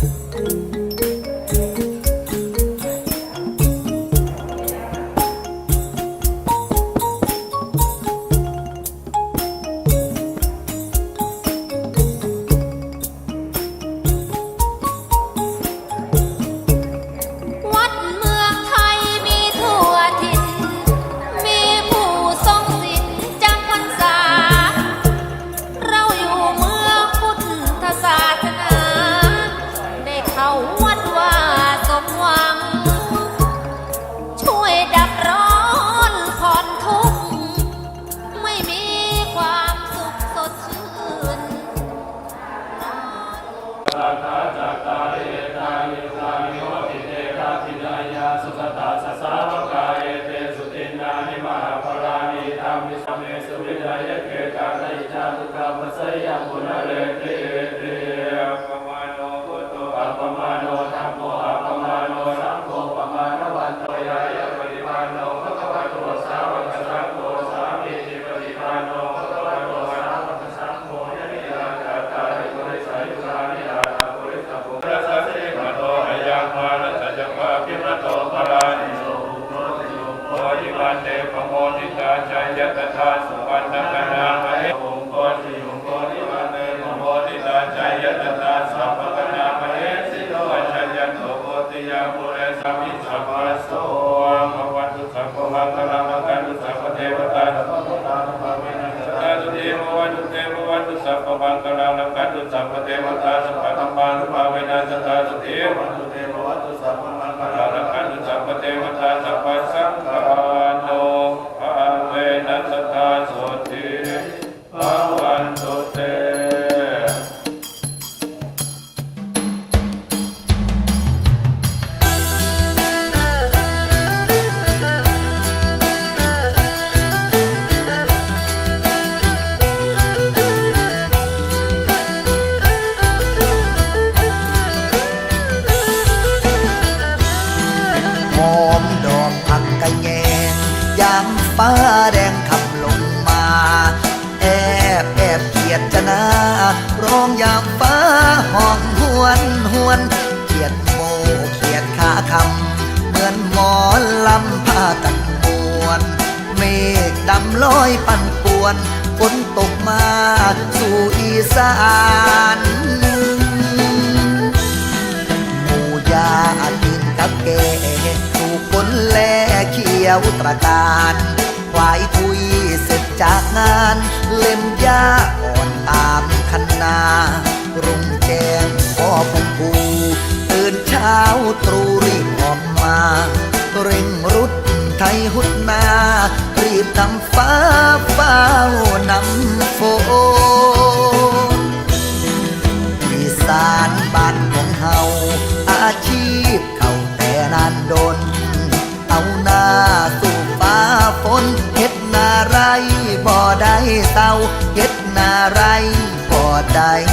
Música มิสเมสุวิทยเกกาไนจาตุกาปัสสยปุณเรติ trabalho ร้องยามฟ้าห้องหวนหวนเกียดโมเกียดขาคำเหมือนหมอนลำผ้ากันมวนเมฆดำลอยปั่นป่วนฝนตกมาสู่อีสานหมูยากินกับแกถูกคนแลเขียวตระการควายคุยเสร็จจากงานเล่มยาอ่อนตามา รุ่งแจ้งพ่อพุ่งผูตื่นเช้าตรู่รีบออกมา เร่งรุดไทยหุดนา รีบทำฟ้าเฝ้านำฝนอีสานบ้านของเฮาอาชีพเขาแต่นานดน เอาหน้าสู่ฟ้าฝนเฮ็ดนาไรบ่ได้เศร้าเฮ็ด ai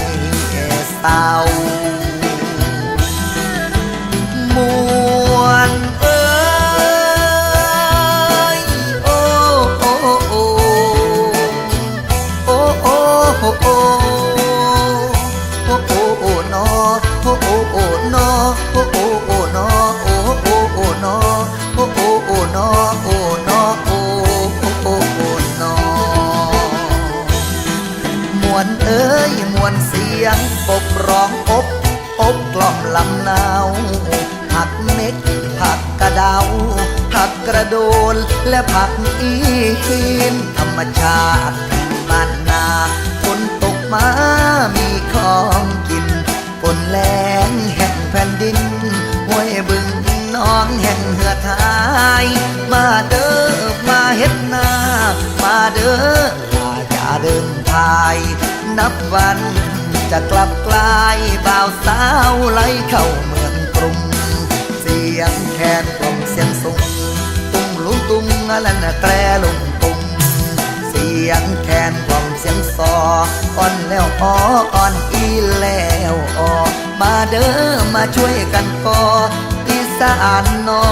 นาวผักเม็ดผักกระเดาผักกระโดนและผักอีหินธรรมชาติบ้านนาฝนตกมามีของกินฝนแรงแห่งแผ่นดินห้วยบึงน้องแห่งเหือดหาย มาเด้อมาเฮ็ดนามาเด้อลาอย่าเดินทาย นับวัน จะกลับกลายบ่าวสาวไหลเข้าเมืองกรุงเสียงแคนกล่อมเสียงสูงตุ้งลุงตุ้งอะไรนะแตรลุงตุ้งเสียงแคนกล่อมเสียงซออ่อนแล้วอ้ออ่อนอีแล้วออมาเด้อมาช่วยกันก่ออีสานนอ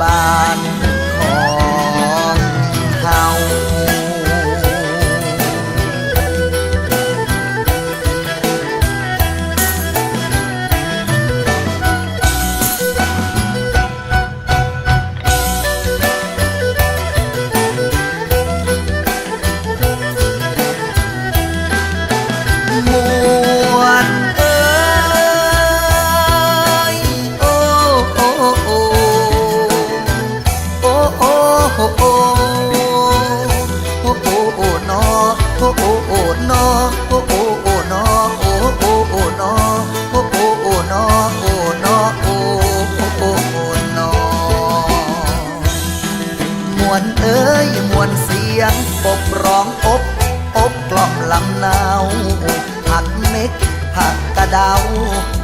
บ้าน เอ้ยมวนเสียงปบร้องอบอบกล่อมลำนาวผักเม็กผักกระเดา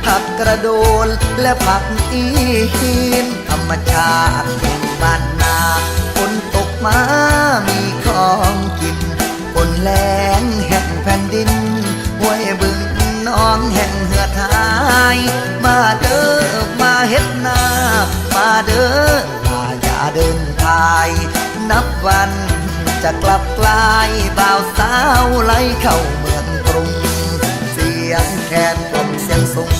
ผักกระโดนและผักอีหินธรรมชาติแห่งบ้านนาฝนตกมามีของกินฝนแรงแห่งแผ่นดินห้วยบึงน้องแห่งเหือทาย วัน จะกลับกลายบ่าวสาวไหลเข้าเมืองกรุง เสียงแคนกล่อมเสียงสูง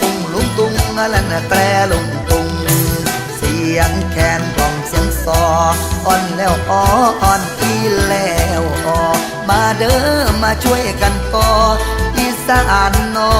ตุ้งลุงตุงอะไรนะแตรลุงตุงเสียงแคนกล่อมเสียงซออ่อนแล้วอ้ออ่อนอีแล้วออมาเด้อมาช่วยกันก่ออีสานนอ